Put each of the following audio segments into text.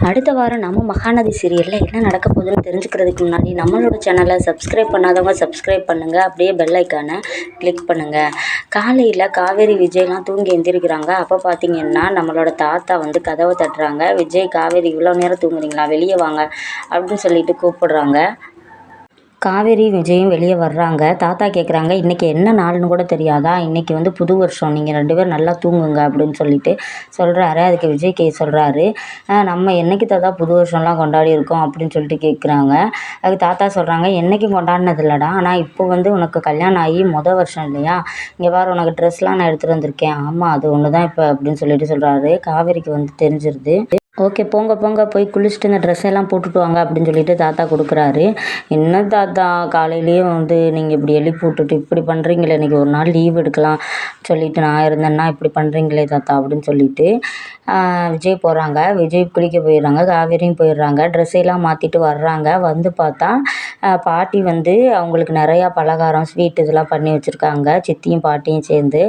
அடுத்த வாரம் நம்ம மகாநதி சீரியலில் என்ன நடக்க போகுதுன்னு தெரிஞ்சுக்கிறதுக்கு முன்னாடி நம்மளோட சேனலை சப்ஸ்கிரைப் பண்ணாதவங்க சப்ஸ்கிரைப் பண்ணுங்கள் அப்படியே பெல் ஐக்கானை கிளிக் பண்ணுங்கள் காலையில் காவேரி விஜய்லாம் தூங்கி எந்திரிக்கிறாங்க. அப்போ பார்த்தீங்கன்னா நம்மளோட தாத்தா வந்து கதவை தட்டுறாங்க. விஜய் காவேரி இவ்வளோ நேரம் தூங்குறீங்களா? வெளியே வாங்க. அப்படின்னு சொல்லிட்டு கூப்பிடுறாங்க. காவேரி விஜயும் வெளியே வர்றாங்க. தாத்தா கேட்குறாங்க இன்றைக்கி என்ன நாள்னு கூட தெரியாதா? இன்றைக்கி வந்து புது வருஷம். நீங்கள் ரெண்டு பேரும் நல்லா தூங்குங்க அப்படின்னு சொல்லிட்டு சொல்கிறாரு அதுக்கு விஜய் கே சொல்கிறாரு நம்ம என்னைக்கு தாத்தா புது வருஷம்லாம் கொண்டாடி இருக்கோம் அப்படின்னு சொல்லிட்டு கேட்குறாங்க அதுக்கு தாத்தா சொல்கிறாங்க என்றைக்கும் கொண்டாடினது இல்லைடா ஆனால் இப்போ வந்து உனக்கு கல்யாணம் ஆகி மொதல் வருஷம் இல்லையா? இங்கே பாரு உனக்கு ட்ரெஸ்லாம் நான் எடுத்துகிட்டு வந்திருக்கேன். ஆமாம் அது ஒன்று தான் இப்போ அப்படின்னு சொல்லிட்டு சொல்கிறாரு காவேரிக்கு வந்து தெரிஞ்சிருது. ஓகே போங்க போங்க போய் குளிச்சுட்டு இந்த ட்ரெஸ் எல்லாம் போட்டுட்டு வாங்க அப்படின்னு சொல்லிட்டு தாத்தா கொடுக்குறாரு. என்ன தாத்தா காலையிலேயே வந்து நீங்கள் இப்படி எழுப்பி விட்டுட்டு இப்படி பண்ணுறீங்களே இன்றைக்கி ஒரு நாள் லீவ் எடுக்கலாம் சொல்லிட்டு நான் இருந்தேன்னா இப்படி பண்ணுறீங்களே தாத்தா அப்படின்னு சொல்லிட்டு விஜய் போகிறாங்க விஜய் குளிக்க போயிடுறாங்க காவேரியும் போயிடுறாங்க. ட்ரெஸ்ஸெல்லாம் மாற்றிட்டு வர்றாங்க. வந்து பார்த்தா பாட்டி வந்து அவங்களுக்கு நிறையா பலகாரம் ஸ்வீட் இதெல்லாம் பண்ணி வச்சுருக்காங்க. சித்தியும் பாட்டியும் சேர்ந்து.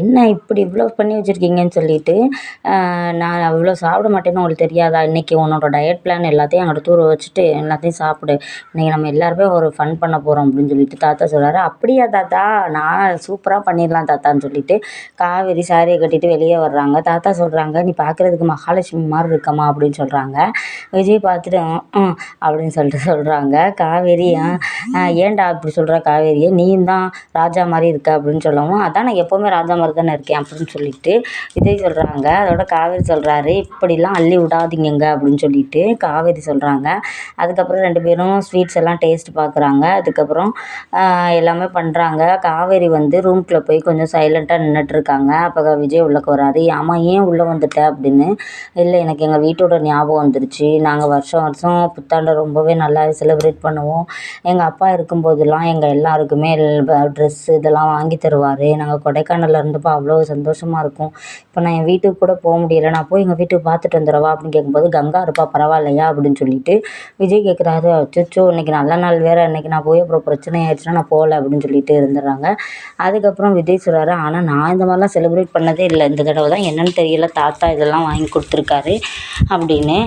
என்ன இப்படி இவ்வளோ பண்ணி வச்சுருக்கீங்கன்னு சொல்லிட்டு நான் அவ்வளோ சாப்பிட மாட்டேன்னு உங்களுக்கு தெரியாதா? இன்றைக்கி உன்னோட டயட் பிளான் எல்லாத்தையும் அங்கிட்ட தூர வச்சுட்டு எல்லாத்தையும் சாப்பிடு. இன்றைக்கி நம்ம எல்லாருமே ஒரு ஃபன் பண்ண போகிறோம் அப்படின்னு சொல்லிட்டு தாத்தா சொல்கிறாரு அப்படியா தாத்தா நான் சூப்பராக பண்ணிடலாம் தாத்தான்னு சொல்லிட்டு காவேரி சாரியை கட்டிட்டு வெளியே வர்றாங்க. தாத்தா சொல்கிறாங்க நீ பார்க்குறதுக்கு மகாலட்சுமி மாதிரி இருக்கம்மா அப்படின்னு சொல்கிறாங்க விஜய் பார்த்துட்டு அப்படின்னு சொல்லிட்டு சொல்கிறாங்க காவேரி ஏன்டா அப்படி சொல்கிற காவேரியை நீயும் தான் ராஜா மாதிரி இருக்க அப்படின்னு சொல்லவும் அதான் நான் எப்போவுமே ராஜா மாதிரி தானே இருக்கேன் அப்படின்னு சொல்லிட்டு விஜய் சொல்கிறாங்க அதோட காவேரி சொல்கிறாரு இப்படிலாம் அள்ளி விடாதீங்கங்க அப்படின்னு சொல்லிட்டு காவேரி சொல்கிறாங்க அதுக்கப்புறம் ரெண்டு பேரும் ஸ்வீட்ஸ் எல்லாம் டேஸ்ட் பார்க்குறாங்க அதுக்கப்புறம் எல்லாமே பண்ணுறாங்க காவேரி வந்து ரூம்குள்ளே போய் கொஞ்சம் சைலண்ட்டாக நின்றுட்டுருக்காங்க அப்போ விஜய் உள்ளக்க வராரு. ஆமாம் ஏன் உள்ளே வந்துட்ட? அப்படின்னு. இல்லை எனக்கு எங்கள் வீட்டோட ஞாபகம் வந்துருச்சு. நாங்கள் வருஷம் வருஷம் புத்தாண்டை ரொம்பவே நல்லா செலிப்ரேட் பண்ணுவோம் எங்கள் அப்பா இருக்கும்போதெல்லாம் எங்கள் எல்லாருக்குமே ட்ரெஸ்ஸு இதெல்லாம் வாங்கி தருவார். நாங்கள் கொடைக்கானலில் இருந்தப்போ அவ்வளோ சந்தோஷமாக இருக்கும். இப்போ நான் என் வீட்டுக்கு கூட போக முடியல. நான் போய் எங்கள் வீட்டுக்கு பார்த்துட்டு வந்துடவா அப்படின்னு கேட்கும்போது கங்கா இருப்பா பரவாயில்லையா? அப்படின்னு சொல்லிட்டு விஜய் கேட்குறாரு அச்சோ இன்னைக்கு நல்ல நாள் வேறு. இன்றைக்கி நான் போய் அப்புறம் பிரச்சனை ஆயிடுச்சுன்னா நான் போகல அப்படின்னு சொல்லிட்டு இருந்துடுறாங்க. அதுக்கப்புறம் விஜய் சொல்கிறாரு ஆனால் நான் இந்த மாதிரிலாம் செலிப்ரேட் பண்ணதே இல்லை. இந்த தடவை தான் என்னென்னு தெரியல. தாத்தா இதெல்லாம் வாங்கி கொடுத்துருக்காரு. அப்படின்னு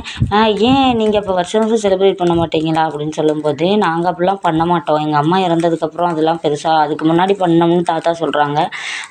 ஏன் நீங்கள் இப்போ வருஷம் வருஷம் செலிப்ரேட் பண்ண மாட்டீங்களா? அப்படின்னு சொல்லும்போது நாங்கள் அப்படிலாம் பண்ண மாட்டோம். எங்கள் அம்மா இறந்ததுக்கப்புறம் அதெல்லாம் பெருசாக அதுக்கு முன்னாடி பண்ணோம்னு தாத்தா சொல்கிறாங்க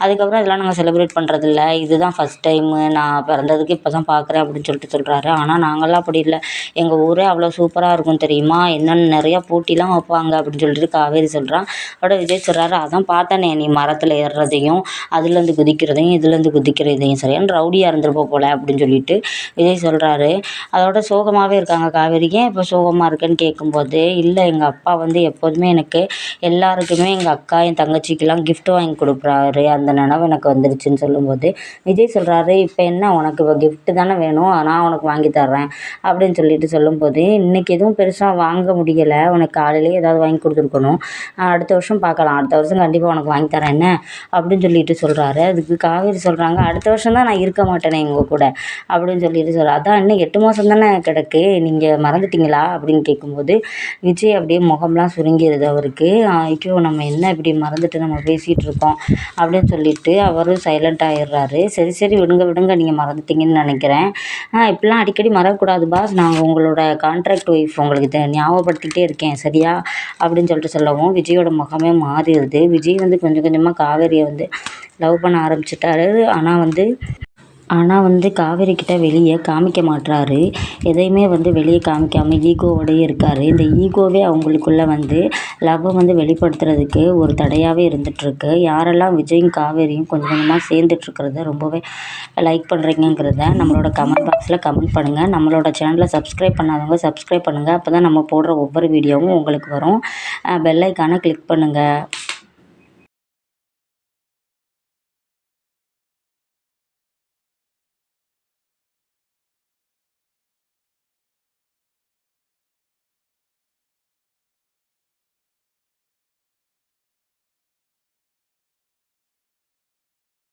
அதுக்கப்புறம் இதெல்லாம் நாங்கள் செலிப்ரேட் பண்ணுறதில்ல இதுதான் ஃபஸ்ட் டைமு நான் பிறந்ததுக்கு இப்போ தான் பார்க்குறேன் அப்படின்னு சொல்லிட்டு சொல்கிறாரு ஆனால் நாங்கள்லாம் அப்படி இல்லை. எங்கள் ஊரே அவ்வளோ சூப்பராக இருக்கும் தெரியுமா? என்னென்னு நிறையா போட்டிலாம் வைப்பாங்க அப்படின்னு சொல்லிட்டு காவேரி சொல்கிறான் அதோட விஜய் சொல்கிறாரு அதான் பார்த்தனே நீ மரத்தில் ஏறுறதையும் அதுலேருந்து குதிக்கிறதையும் இதுலேருந்து குதிக்கிறதையும் சரியான ரவுடியாக இருந்திருப்ப போல? அப்படின்னு சொல்லிட்டு விஜய் சொல்கிறாரு அதோட சோகமாகவே இருக்காங்க காவேரி. ஏன் இப்போ சோகமாக இருக்குன்னு கேட்கும்போது இல்லை எங்கள் அப்பா வந்து எப்போதுமே எனக்கு எல்லாருக்குமே எங்கள் அக்கா என் தங்கச்சிக்கெலாம் கிஃப்ட் வாங்கி கொடுக்குறாரு. அந்த நினவு எனக்கு வந்துருச்சுன்னு சொல்லும்போது விஜய் சொல்கிறாரு இப்போ என்ன உனக்கு இப்போ கிஃப்ட்டு தானே வேணும்? நான் உனக்கு வாங்கி தர்றேன். அப்படின்னு சொல்லிட்டு சொல்லும்போது இன்றைக்கி எதுவும் பெருசாக வாங்க முடியலை. உனக்கு காலையிலேயே ஏதாவது வாங்கி கொடுத்துருக்கணும். அடுத்த வருஷம் பார்க்கலாம். அடுத்த வருஷம் கண்டிப்பாக உனக்கு வாங்கி தரேன். என்ன? அப்படின்னு சொல்லிட்டு சொல்கிறாரு அதுக்கு காவேரி சொல்கிறாங்க அடுத்த வருஷம் தான் நான் இருக்க மாட்டேனே எங்கள் கூட. அப்படின்னு சொல்லிட்டு சொல்கிறார் அதான் இன்னும் எட்டு மாதம் தானே கிடக்கு. நீங்கள் மறந்துட்டீங்களா? அப்படின்னு கேட்கும்போது விஜய் அப்படியே முகம்லாம் சுருங்கிடுது அவருக்கு. ஐயோ நம்ம என்ன இப்படி மறந்துட்டு நம்ம பேசிகிட்ருக்கோம் அப்படின்னு சொல்லிட்டு அவரும் சைலண்ட் ஆயிடுறாரு. சரி சரி விடுங்க விடுங்க நீங்கள் மறந்துட்டீங்கன்னு நினைக்கிறேன். இப்படிலாம் அடிக்கடி மறக்கக்கூடாது பாஸ். நாங்கள் உங்களோட கான்ட்ராக்ட் ஒய்ஃப் உங்களுக்கு ஞாபகப்படுத்திகிட்டே இருக்கேன் சரியா? அப்படின்னு சொல்லிட்டு சொல்லவும் விஜயோட முகமே மாறிடுது. விஜய் வந்து கொஞ்சம் கொஞ்சமாக காவேரியை வந்து லவ் பண்ண ஆரம்பிச்சிட்டாரு. ஆனால் வந்து ஆனால் வந்து காவேரி கிட்ட வெளியே காமிக்க மாட்றாரு. எதையுமே வந்து வெளியே காமிக்காமல் ஈகோவோடையே இருக்கார். இந்த ஈகோவே அவங்களுக்குள்ள வந்து லவ்வை வந்து வெளிப்படுத்துறதுக்கு ஒரு தடையாகவே இருந்துகிட்ருக்கு யாரெல்லாம் விஜயும் காவேரியும் கொஞ்சம் கொஞ்சமாக சேர்ந்துட்ருக்கிறத ரொம்பவே லைக் பண்ணுறீங்கிறத நம்மளோட கமெண்ட் பாக்ஸில் கமெண்ட் பண்ணுங்கள் நம்மளோட சேனலை சப்ஸ்கிரைப் பண்ணாதவங்க சப்ஸ்கிரைப் பண்ணுங்கள் அப்போ தான் நம்ம போடுற ஒவ்வொரு வீடியோவும் உங்களுக்கு வரும். பெல் கிளிக் பண்ணுங்கள்